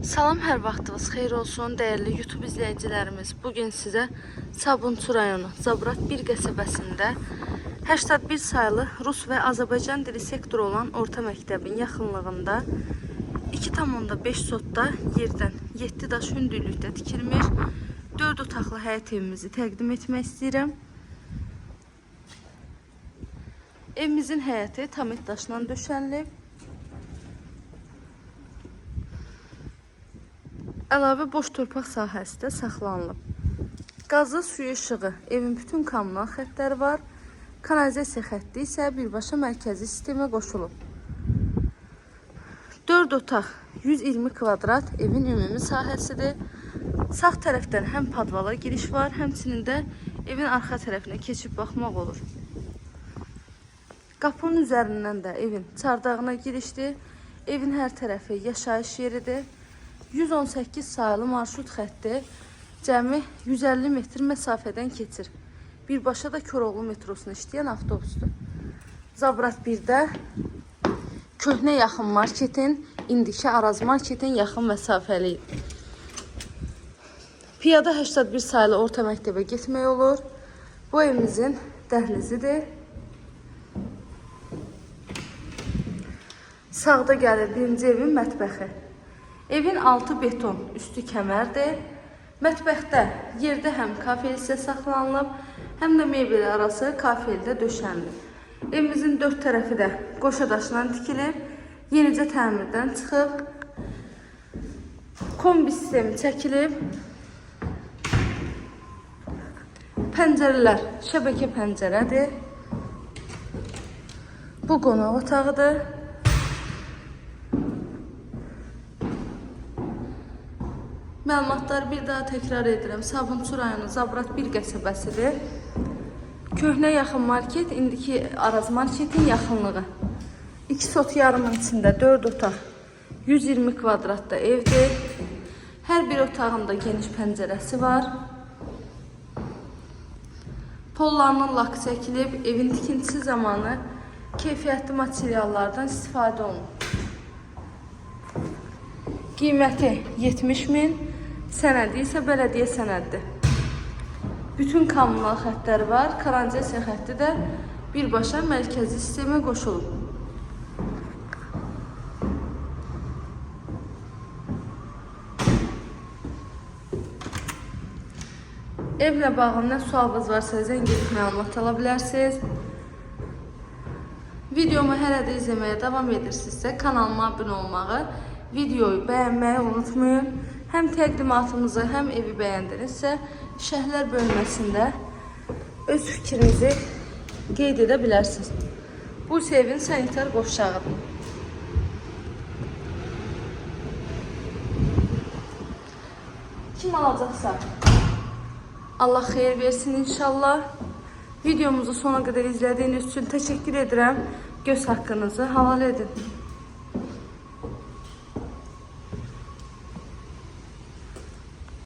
Salam, hər vaxtınız xeyir olsun, dəyərli YouTube izləyicilərimiz. Bu gün sizə Sabunçu rayonu Zabrat 1 qəsəbəsində 81 sayılı Rus və Azərbaycan dili sektoru olan orta məktəbin yaxınlığında 2,5 sotda yerdən 7 daş hündürlükdə tikilmiş 4 otaqlı həyət evimizi təqdim etmək istəyirəm. Evimizin həyəti tamit daşla döşənilib. Əlavə boş torpaq sahəsi də saxlanılıb. Qazı, suyu, işığı, evin bütün kommunal xəttləri var. Kanalizasiya xətti isə birbaşa mərkəzi sistemə qoşulub. 4 otaq, 120 kvadrat evin ümumi sahəsidir. Sağ tərəfdən həm padvala giriş var, həmçinin də evin arxa tərəfinə keçib baxmaq olur. Qapının üzərindən də evin çardağına girişdir. Evin hər tərəfi yaşayış yeridir. 118 sayılı marşrut xətti cəmi 150 metr məsafədən keçir. Birbaşa da Koroğlu metrosuna işləyən avtobusdur. Zabrat 1-də köhnə yaxın marketin, indiki Araz marketin yaxın məsafəli. Piyada 81 sayılı orta məktəbə getmək olur. Bu evimizin dəhlizidir. Sağda gəlir birinci evin mətbəxi. Evin altı beton, üstü kəmərdir. Mətbəxdə yerdə həm kafe hissə saxlanılıb, həm də mebel arası kafeldə döşənilib. Evimizin dörd tərəfi də qoşa daşla tikilib, yenicə təmirdən çıxıb. Kombi sistemi çəkilib. Pəncərələr şəbəkə pəncərədir. Bu qonaq otağıdır. Məlumatları bir daha təkrar edirəm. Sabunçu rayonu Zabrat 1 qəsəbəsidir. Köhnə yaxın market, indiki Araz marketin yaxınlığı. 2 sot yarımın içində 4 otaq, 120 kvadratda evdir. Hər bir otağında geniş pəncərəsi var. Pollarının lak çəkilib, evin tikintisi zamanı keyfiyyətli materiallardan istifadə olunub. Qiyməti 70 min, sənədi isə bələdiyyə sənədidir. Bütün kommunal xəttləri var, kanalizasiya xətti də birbaşa mərkəzi sistemə qoşulub. Evlə bağlı nə sualınız varsa zəng edib məlumat ala bilərsiniz. Videomu hələ də izləməyə davam edirsinizsə kanalıma abunə olmağı, videoyu bəyənməyi unutmayın. Həm təqdimatımızı, həm evi bəyəndinizsə, şərhlər bölməsində öz fikrinizi qeyd edə bilərsiniz. Bu evin sanitar qovşağıdır. Kim alacaqsa Allah xeyir versin inşallah. Videomuzu sona qədər izlədiyiniz üçün təşəkkür edirəm. Göz haqqınızı haval edin.